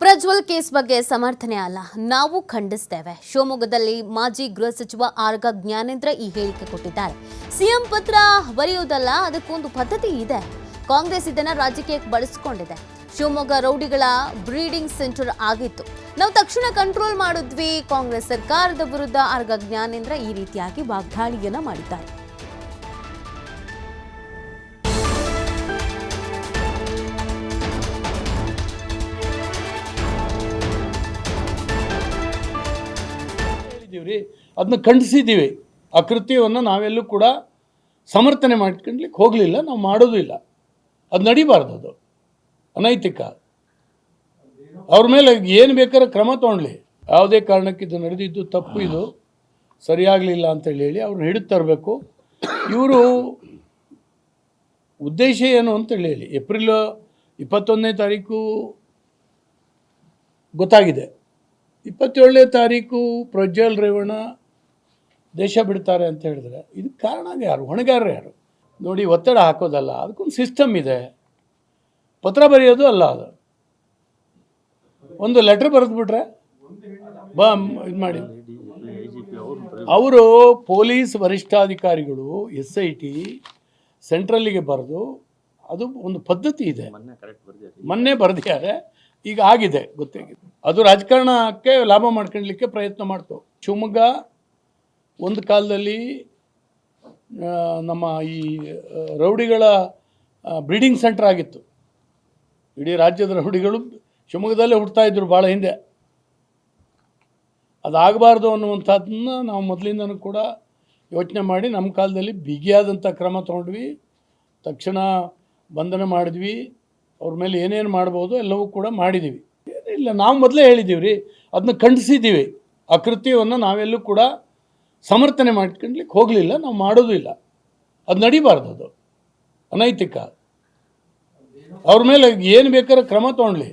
Prajwal case ಬಗ್ಗೆ ಸಮರ್ಥನೆ ಅಲ್ಲ. ನಾವು ಖಂಡಿಸ್ತೇವೆ. ಶಿವಮೊಗ್ಗದಲ್ಲಿ ಮಾಜಿ ಗೃಹ ಸಚಿವ ಆರ್ಗ ಜ್ಞಾನೇಂದ್ರ ಈ ಹೇಳಿಕೆ ಕೊಟ್ಟಿದ್ದಾರೆ. ಸಿಎಂ ಪತ್ರ ಬರೆಯುವುದಲ್ಲ, ಅದಕ್ಕೊಂದು ಪದ್ಧತಿ ಇದೆ. ಕಾಂಗ್ರೆಸ್ ಇದನ್ನ ರಾಜಕೀಯಕ್ಕೆ ಬಳಸಿಕೊಂಡಿದೆ. ಶಿವಮೊಗ್ಗ ರೌಡಿಗಳ ಬ್ರೀಡಿಂಗ್ ಸೆಂಟರ್ ಆಗಿತ್ತು. ನಾವು ತಕ್ಷಣ ಕಂಟ್ರೋಲ್ ಮಾಡಿದ್ವಿ. ಕಾಂಗ್ರೆಸ್ ಸರ್ಕಾರದ ವಿರುದ್ಧ ಆರ್ಗ ಜ್ಞಾನೇಂದ್ರ ಈ ರೀತಿಯಾಗಿ ವಾಗ್ದಾಳಿಯನ್ನ ಮಾಡಿದ್ದಾರೆ. ಹೇಳಿದ್ದೀವಿ ರೀ ಅದನ್ನ ಖಂಡಿಸಿದ್ದೀವಿ. ಆ ಕೃತ್ಯವನ್ನು ನಾವೆಲ್ಲೂ ಕೂಡ ಸಮರ್ಥನೆ ಮಾಡ್ಕೊಳ್ಲಿಕ್ಕೆ ಹೋಗಲಿಲ್ಲ, ನಾವು ಮಾಡೋದು ಇಲ್ಲ. ಅದು ನಡಿಬಾರ್ದು ಅದು. ಅನೈತಿಕ. ಅವ್ರ ಮೇಲೆ ಏನು ಬೇಕಾದ್ರೆ ಕ್ರಮ ತೊಗೊಳ್ಳಿ ಯಾವುದೇ ಕಾರಣಕ್ಕೆ ಇದು ನಡೆದಿದ್ದು ತಪ್ಪು ಇದು. ಸರಿಯಾಗಲಿಲ್ಲ ಅಂತೇಳಿ ಹೇಳಿ ಅವ್ರನ್ನ ಹಿಡಿದು ತರಬೇಕು. ಇವರು ಉದ್ದೇಶ ಏನು ಅಂತೇಳಿ ಹೇಳಿ. ಏಪ್ರಿಲ್ ಇಪ್ಪತ್ತೊಂದನೇ ತಾರೀಕು ಗೊತ್ತಾಗಿದೆ. ಇಪ್ಪತ್ತೇಳನೇ ತಾರೀಕು ಪ್ರಜ್ವಲ್ ರೇವಣ್ಣ ದೇಶ ಬಿಡ್ತಾರೆ ಅಂತ ಹೇಳಿದ್ರೆ ಇದಕ್ಕೆ ಕಾರಣ ಯಾರು? ಹೊಣೆಗಾರರು ಯಾರು? ನೋಡಿ, ಒತ್ತಡ ಹಾಕೋದಲ್ಲ, ಅದಕ್ಕೊಂದು ಸಿಸ್ಟಮ್ ಇದೆ. ಪತ್ರ ಬರೆಯೋದು ಅಲ್ಲ ಅದು. ಒಂದು ಲೆಟ್ರ್ ಬರೆದ್ಬಿಟ್ರೆ ಬಾ, ಇದು ಮಾಡಿ. ಅವರು ಪೊಲೀಸ್ ವರಿಷ್ಠಾಧಿಕಾರಿಗಳು, ಎಸ್ ಐ ಟಿ ಸೆಂಟ್ರಲ್ಲಿಗೆ ಬರೆದು, ಅದು ಒಂದು ಪದ್ಧತಿ ಇದೆ. ಮೊನ್ನೆ ಬರೆದಿದ್ದಾರೆ. ಈಗ ಆಗಿದೆ, ಗೊತ್ತಾಗಿದೆ. ಅದು ರಾಜಕಾರಣಕ್ಕೆ ಲಾಭ ಮಾಡ್ಕೊಳ್ಲಿಕ್ಕೆ ಪ್ರಯತ್ನ ಮಾಡ್ತು. ಶಿವಮೊಗ್ಗ ಒಂದು ಕಾಲದಲ್ಲಿ ನಮ್ಮ ಈ ರೌಡಿಗಳ ಬ್ರೀಡಿಂಗ್ ಸೆಂಟರ್ ಆಗಿತ್ತು. ಇಡೀ ರಾಜ್ಯದ ರೌಡಿಗಳು ಶಿವಮೊಗ್ಗದಲ್ಲೇ ಹುಡ್ತಾ ಇದ್ರು ಭಾಳ ಹಿಂದೆ. ಅದಾಗಬಾರ್ದು ಅನ್ನುವಂಥದ್ದನ್ನ ನಾವು ಮೊದಲಿಂದನೂ ಕೂಡ ಯೋಚನೆ ಮಾಡಿ ನಮ್ಮ ಕಾಲದಲ್ಲಿ ಬಿಗಿಯಾದಂಥ ಕ್ರಮ ತೊಗೊಂಡ್ವಿ. ತಕ್ಷಣ ಬಂಧನ ಮಾಡಿದ್ವಿ. ಅವ್ರ ಮೇಲೆ ಏನೇನು ಮಾಡ್ಬೋದು ಎಲ್ಲವೂ ಕೂಡ ಮಾಡಿದ್ದೀವಿ ಇಲ್ಲ, ನಾವು ಮೊದಲೇ ಹೇಳಿದ್ದೀವಿ ರೀ ಅದನ್ನ ಖಂಡಿಸಿದ್ದೀವಿ ಆ ಕೃತ್ಯವನ್ನು ನಾವೆಲ್ಲೂ ಕೂಡ ಸಮರ್ಥನೆ ಮಾಡ್ಕೊಂಡ್ಲಿಕ್ಕೆ ಹೋಗಲಿಲ್ಲ, ನಾವು ಮಾಡೋದು ಇಲ್ಲ. ಅದು ನಡಿಬಾರ್ದು ಅದು. ಅನೈತಿಕ. ಅವ್ರ ಮೇಲೆ ಏನು ಬೇಕಾದ್ರೆ ಕ್ರಮ ತೊಗೊಳ್ಳಿ